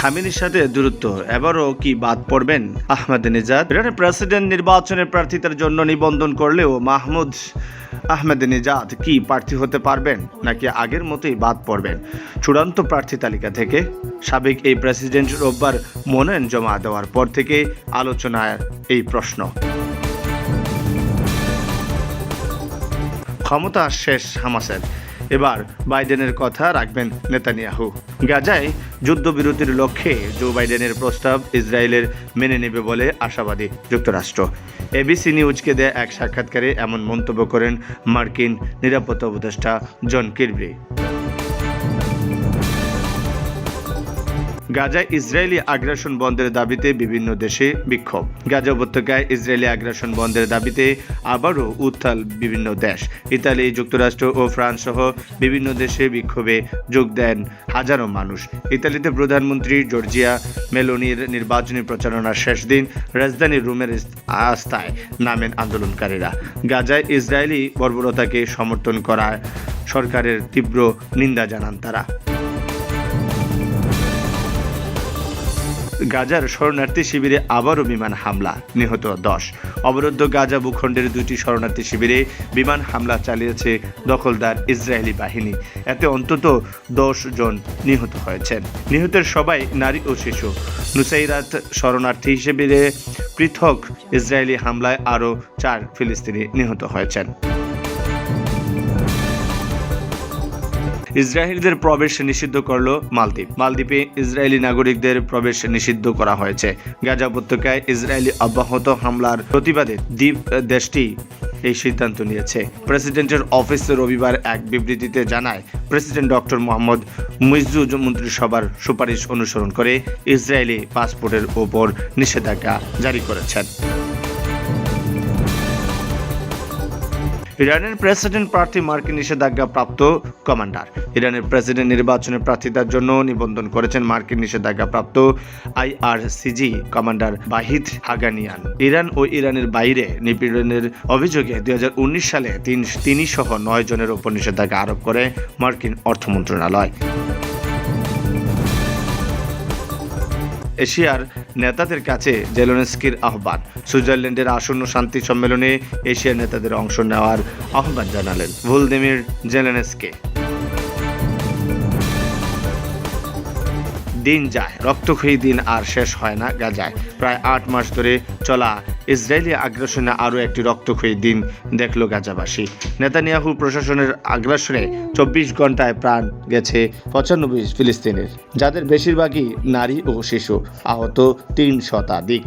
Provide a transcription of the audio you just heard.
খামিনির সাথে দূরত্ব, এবারও কি বাদ পড়বেন? আহমেদ নিজাদ। ইরানের প্রেসিডেন্ট নির্বাচনের প্রার্থিতার জন্য নিবন্ধন করলেও মাহমুদ আহমেদ নিজাদ কি প্রার্থী হতে পারবেন? নাকি আগের মতোই বাদ পড়বেন? চূড়ান্ত প্রার্থী তালিকা থেকে সাবেক এই প্রেসিডেন্ট রোববার মনোনয়ন জমা দেওয়ার পর থেকে আলোচনায় এই প্রশ্ন। ক্ষমতা শেষ হামাসের। এবার বাইডেনের কথা রাখবেন নেতানিয়াহু। গাজায় যুদ্ধবিরতির লক্ষ্যে জো বাইডেনের প্রস্তাব ইসরায়েলের মেনে নেবে বলে আশাবাদী যুক্তরাষ্ট্র। এবিসি নিউজকে দেয়া এক সাক্ষাৎকারে এমন মন্তব্য করেন মার্কিন নিরাপত্তা উপদেষ্টা জন কিরবি। গাজায় ইসরায়েলি আগ্রাসন বন্ধের দাবিতে বিভিন্ন দেশে বিক্ষোভ। গাজা উপত্যকায় ইসরায়েলি আগ্রাসন বন্ধের দাবিতে আবারও উত্তাল বিভিন্ন দেশ। ইতালি, যুক্তরাষ্ট্র ও ফ্রান্স সহ বিভিন্ন দেশে বিক্ষোভে যোগ দেন হাজারো মানুষ। ইতালিতে প্রধানমন্ত্রী জর্জিয়া মেলোনির নির্বাচনী প্রচারণার শেষ দিন রাজধানী রুমের আস্থায় নামেন আন্দোলনকারীরা। গাজায় ইসরায়েলি বর্বরতাকে সমর্থন করায় সরকারের তীব্র নিন্দা জানান তারা। গাজার শরণার্থী শিবিরে আবারও বিমান হামলা, নিহত দশ। অবরুদ্ধ গাজা ভূখণ্ডের দুটি শরণার্থী শিবিরে বিমান হামলা চালিয়েছে দখলদার ইসরায়েলি বাহিনী। এতে অন্তত দশ জন নিহত হয়েছেন। নিহতের সবাই নারী ও শিশু। নুসাইরাত শরণার্থী শিবিরে পৃথক ইসরায়েলি হামলায় আরও চার ফিলিস্তিনি নিহত হয়েছেন। ইসরায়েলিদের প্রবেশ নিষিদ্ধ করল মালদ্বীপ। মালদ্বীপে ইসরায়েলি নাগরিকদের প্রবেশ নিষিদ্ধ করা হয়েছে। গাজা উপত্যকায় ইসরায়েলি অব্যাহত হামলার প্রতিবাদে দ্বীপ দেশটি এই সিদ্ধান্ত নিয়েছে। প্রেসিডেন্টের অফিস রবিবার এক বিবৃতিতে জানায়, প্রেসিডেন্ট ডক্টর মোহাম্মদ মুইজু মন্ত্রিসভার সুপারিশ অনুসরণ করে ইসরায়েলি পাসপোর্টের ওপর নিষেধাজ্ঞা জারি করেছেন। ইরানের প্রেসিডেন্ট প্রার্থী মার্কিন নিষেধাজ্ঞা প্রাপ্ত কমান্ডার। ইরানের প্রেসিডেন্ট নির্বাচনের প্রার্থিতার জন্য নিবন্ধন করেছেন মার্কিন নিষেধাজ্ঞা প্রাপ্ত আইআরসিজি কমান্ডার বাহিদ হাগানিয়ান। ইরান ও ইরানের বাইরে নিপীড়নের অভিযোগে দুই হাজার উনিশ সালে তিন তিনি সহ নয় জনের ওপর নিষেধাজ্ঞা আরোপ করে মার্কিন অর্থ মন্ত্রণালয়। এশিয়ার নেতাদের কাছে জেলোনেস্কির আহ্বান। সুইজারল্যান্ডের আসন্ন শান্তি সম্মেলনে এশিয়ার নেতাদের অংশ নেওয়ার আহ্বান জানালেন ভুলদিমির জেলেনেস্কে। দিন যায়, রক্তক্ষয়ী দিন আর শেষ হয় না গাজায়। প্রায় আট মাস ধরে চলা ইসরায়েলি আগ্রাসনে আরও একটি রক্তক্ষয়ী দিন দেখল গাজাবাসী। নেতানিয়াহু প্রশাসনের আগ্রাসনে চব্বিশ ঘন্টায় প্রাণ গেছে পঁচানব্বই ফিলিস্তিনের, যাদের বেশিরভাগই নারী ও শিশু, আহত তিন শতাধিক।